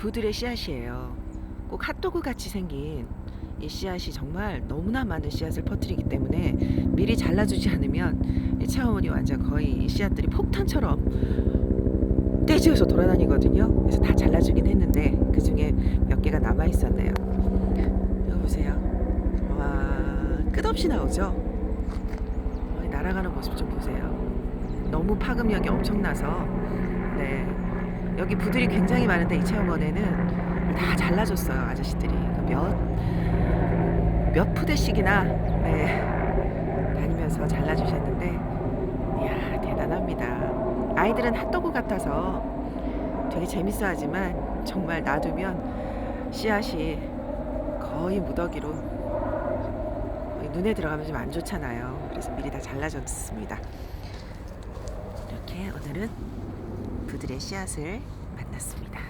부들의 씨앗이에요. 꼭 핫도그 같이 생긴 이 씨앗이 정말 너무나 많은 씨앗을 퍼뜨리기 때문에 미리 잘라주지 않으면 이 차원이 완전 거의 이 씨앗들이 폭탄처럼 떼지어서 돌아다니거든요. 그래서 다 잘라주긴 했는데 그 중에 몇 개가 남아 있었네요. 여기 보세요. 와 끝없이 나오죠. 어, 날아가는 모습 좀 보세요. 너무 파급력이 엄청나서 네 여기 부들이 굉장히 많은데 이 체험원에는 다 잘라줬어요 아저씨들이. 몇몇 몇 푸대씩이나 네 다니면서 잘라주셨는데 이야 대단합니다. 아이들은 핫도그 같아서 되게 재밌어하지만 정말 놔두면 씨앗이 거의 무더기로 눈에 들어가면 좀 안 좋잖아요. 그래서 미리 다 잘라줬습니다. 이렇게 오늘은 부들의 씨앗을 만났습니다.